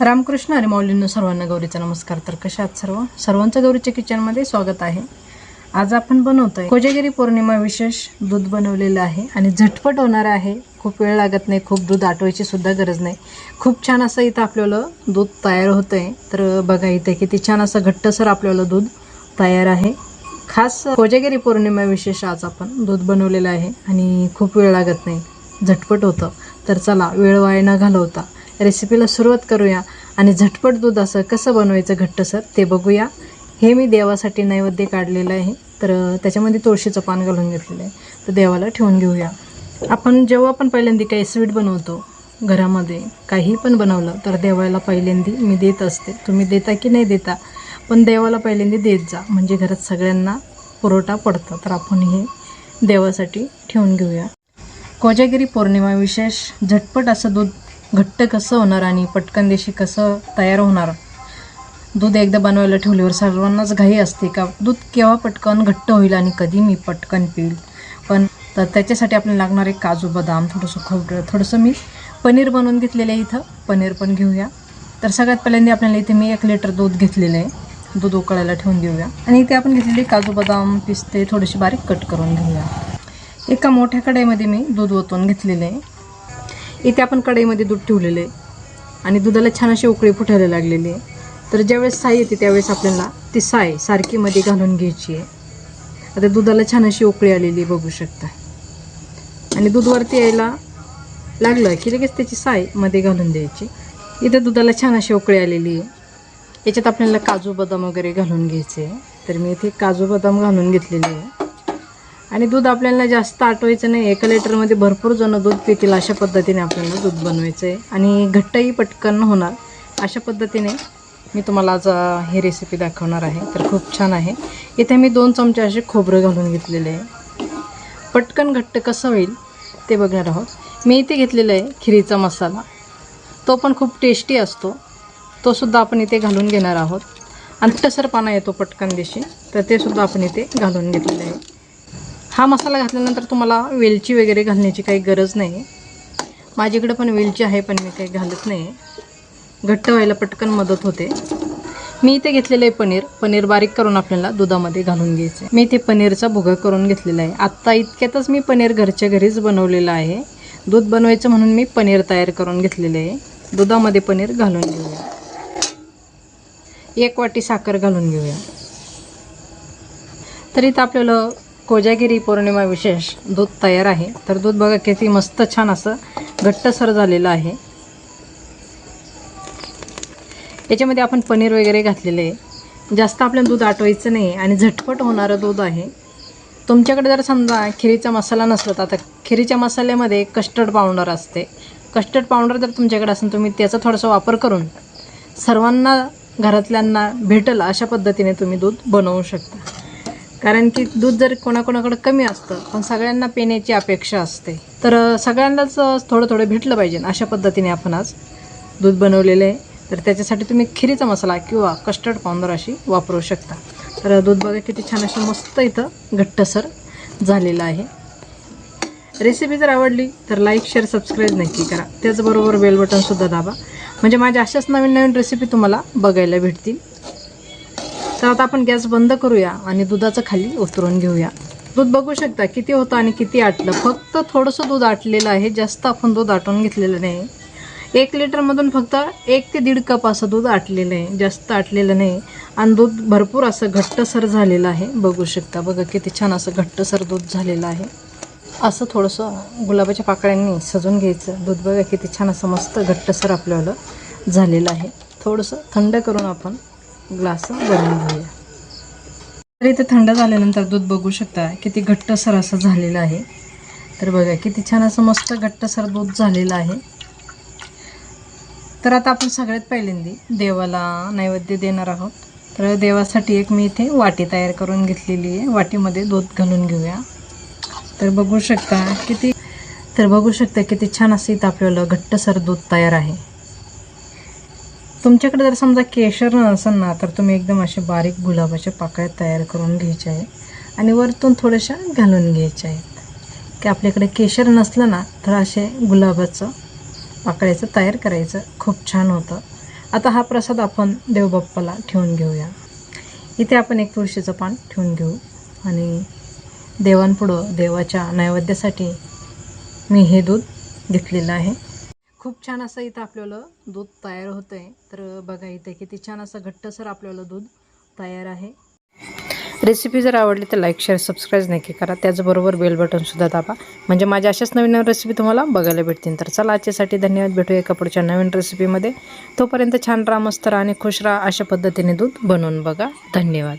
रामकृष्ण आणि माऊलींनो सर्वांना गौरीचा नमस्कार. तर कशा आहात सर्व? सर्वांचं गौरीच्या किचनमध्ये स्वागत आहे. आज आपण बनवतोय कोजागिरी पौर्णिमा विशेष दूध बनवलेलं आहे आणि झटपट होणार आहे. खूप वेळ लागत नाही खूप दूध आटवायची सुद्धा गरज नाही. खूप छान असं इथं आपल्याला दूध तयार होतं आहे तर बघा इथे किती छान असं घट्टसर आपल्याला दूध तयार आहे. खास कोजागिरी पौर्णिमा विशेष आज आपण दूध बनवलेलं आहे आणि खूप वेळ लागत नाही झटपट होतं. तर चला वेळ वाया न घालवता रेसिपीला सुरुवात करूया. आणि झटपट दूध असं कसं बनवायचं घट्टसर ते बघूया. हे मी देवासाठी नैवेद्य काढलेलं आहे. तर त्याच्यामध्ये तुळशीचं पान घालून घेतलेलं आहे. तर देवाला ठेवून घेऊया. आपण जेव्हा आपण पहिल्यांदा काही स्वीट बनवतो घरामध्ये काही पण बनवलं तर देवाला पहिल्यांदी मी देत असते. तुम्ही देता की नाही देता पण देवाला पहिल्यांदा देत जा. म्हणजे घरात सगळ्यांना पुरवठा पडतो. तर आपण हे देवासाठी ठेवून घेऊया. कोजागिरी पौर्णिमा विशेष झटपट असं दूध घट्ट कसं होणार आणि पटकन देशी कसं तयार होणार? दूध एकदा बनवायला ठेवल्यावर सर्वांनाच घाई असते का? दूध केव्हा पटकन घट्ट होईल आणि कधी मी पटकन पिईल? पण तर त्याच्यासाठी आपल्याला लागणारे काजू बदाम थोडंसं खोबरं थोडंसं मी पनीर बनवून घेतलेलं आहे इथं. पनीर पण घेऊया. तर सगळ्यात पहिल्यांदा आपल्याला इथे मी एक लिटर दूध घेतलेलं आहे. दूध उकळायला ठेवून देऊया. आणि इथे आपण घेतलेले काजू बदाम पिस्ते थोडेसे बारीक कट करून घेऊया. एका मोठ्या कढईमध्ये मी दूध ओतून घेतलेलं आहे. इथे आपण कढईमध्ये दूध ठेवलेलं आहे. आणि दुधाला छान अशी उकळी फुटायला लागलेली आहे. तर ज्यावेळेस साय येते त्यावेळेस आपल्याला ती साय सारखीमध्ये घालून घ्यायची आहे. आता दुधाला छान अशी उकळी आलेली आहे बघू शकता. आणि दूधवरती यायला लागलं की लगेच त्याची सायमध्ये घालून द्यायची. इथे दुधाला छान अशी उकळी आलेली आहे. याच्यात आपल्याला काजू बदाम वगैरे घालून घ्यायचे आहे. तर मी इथे काजू बदाम घालून घेतलेले आहे. आणि दूध आपल्याला जास्त आटवायचं नाही. एका लिटरमध्ये भरपूर जण दूध पितील अशा पद्धतीने आपल्याला दूध बनवायचं आहे आणि घट्टही पटकन होणार अशा पद्धतीने मी तुम्हाला आज ही रेसिपी दाखवणार आहे. तर खूप छान आहे. इथे मी दोन चमचे असे खोबरं घालून घेतलेले आहे. पटकन घट्ट कसं होईल ते बघणार आहोत. मी इथे घेतलेलं आहे खिरीचा मसाला. तो पण खूप टेस्टी असतो. तो सुद्धा आपण इथे घालून घेणार आहोत. आणि टसरपाना येतो पटकन देशी. तर ते सुद्धा आपण इथे घालून घेतलेलं आहे. हा मसाला घातल्यानंतर तुम्हाला वेलची वगैरे घालण्याची काही गरज नाही माझ्याकडे पण वेलची आहे पण मी काही घालत नाही घट्ट व्हायला पटकन मदत होते. मी इथे घेतलेलं आहे पनीर पनीर बारीक करून आपल्याला दुधामध्ये घालून घ्यायचं. आहे मी इथे पनीरचा भुगा करून घेतलेला आहे. आत्ता इतक्यातच मी पनीर घरच्या घरीच बनवलेलं आहे. दूध बनवायचं म्हणून मी पनीर तयार करून घेतलेले आहे. दुधामध्ये पनीर घालून घेऊया. एक वाटी साखर घालून घेऊया. तर इथं आपल्याला कोजागिरी पौर्णिमा विशेष दूध तयार आहे. तर दूध बघा किती मस्त छान असं घट्टसर झालेलं आहे. याच्यामध्ये आपण पनीर वगैरे घातलेलं आहे. जास्त आपल्याला दूध आटवायचं नाही आणि झटपट होणारं दूध आहे. तुमच्याकडे जर समजा खिरीचा मसाला नसला तर आता खिरीच्या मसाल्यामध्ये कस्टर्ड पावडर असते. कस्टर्ड पावडर जर तुमच्याकडे असेल तुम्ही त्याचा थोडासा वापर करून सर्वांना घरातल्यांना भेटेल अशा पद्धतीने तुम्ही दूध बनवू शकता. कारण की दूध जर कोणाकोणाकडे कमी असतं पण सगळ्यांना पिण्याची अपेक्षा असते. तर सगळ्यांनाच थोडं थोडं भेटलं पाहिजे अशा पद्धतीने आपण आज दूध बनवलेलं आहे. तर त्याच्यासाठी तुम्ही खिरीचा मसाला किंवा कस्टर्ड पावडर अशी वापरू शकता. तर दूध बघा किती छान असं मस्त इथं घट्टसर झालेलं आहे. रेसिपी जर आवडली तर लाईक शेअर सबस्क्राईब नक्की करा. त्याचबरोबर बेल बटनसुद्धा दाबा. म्हणजे माझ्या अशाच नवीन नवीन रेसिपी तुम्हाला बघायला भेटतील. तर आता आपण गॅस बंद करूया आणि दुधाचं खाली उतरून घेऊया. दूध बघू शकता किती होतं आणि किती आटलं. फक्त थोडंसं दूध आटलेलं आहे. जास्त आपण दूध आटून घेतलेलं नाही. एक लिटरमधून फक्त एक ते दीड कप असं दूध आटलेलं आहे. जास्त आटलेलं नाही. आणि दूध भरपूर असं घट्टसर झालेलं आहे. बघू शकता बघा किती छान असं घट्टसर दूध झालेलं आहे. असं थोडंसं गुलाबाच्या पाकळ्यांनी सजून घ्यायचं. दूध बघा किती छान असं मस्त घट्टसर आपल्याला झालेलं आहे. थोडंसं थंड करून आपण ग्लास बनवून घेऊया तर इथे थंड झाल्यानंतर दूध बघू शकता किती घट्टसर असं झालेलं आहे. तर बघा किती छान असं मस्त घट्टसर दूध झालेलं आहे. तर आता आपण सगळ्यात पहिल्यांदी देवाला नैवेद्य देणार आहोत. तर देवासाठी एक मी इथे वाटी तयार करून घेतलेली आहे. वाटीमध्ये दूध घालून घेऊया. तर बघू शकता किती तर बघू शकता किती छान असं इथं आपल्याला घट्टसर दूध तयार आहे. तुमच्याकडे जर समजा केशर नसेल ना तर तुम्ही एकदम असे बारीक गुलाबाच्या पाकळ्या तयार करून घ्यायच्या आहे. आणि वरतून थोड्याशा घालून घ्यायच्या आहेत. की आपल्याकडे केशर नसलं ना तर असे गुलाबाचं पाकळ्याचं तयार करायचं. खूप छान होतं. आता हा प्रसाद आपण देवबाप्पाला ठेवून घेऊया. इथे आपण एक तुळशीचं पान ठेवून घेऊ. आणि देवांपुढं देवाच्या नैवेद्यासाठी मी हे दूध घेतलेलं आहे. खूप छान असं इथं आपल्याला दूध तयार होतं आहे तर बघा इथे किती छान असं घट्टसर आपल्याला दूध तयार आहे. रेसिपी जर आवडली तर लाईक शेअर सबस्क्राईब नक्की करा. त्याचबरोबर बेल बटनसुद्धा दाबा. म्हणजे माझ्या अशाच नवीन नवीन रेसिपी तुम्हाला बघायला भेटतील. तर चला आजच्यासाठी धन्यवाद. भेटूया एका पुढच्या नवीन रेसिपीमध्ये तोपर्यंत छान राहा मस्त राहा आणि खुश राहा. अशा पद्धतीने दूध बनवून बघा. धन्यवाद.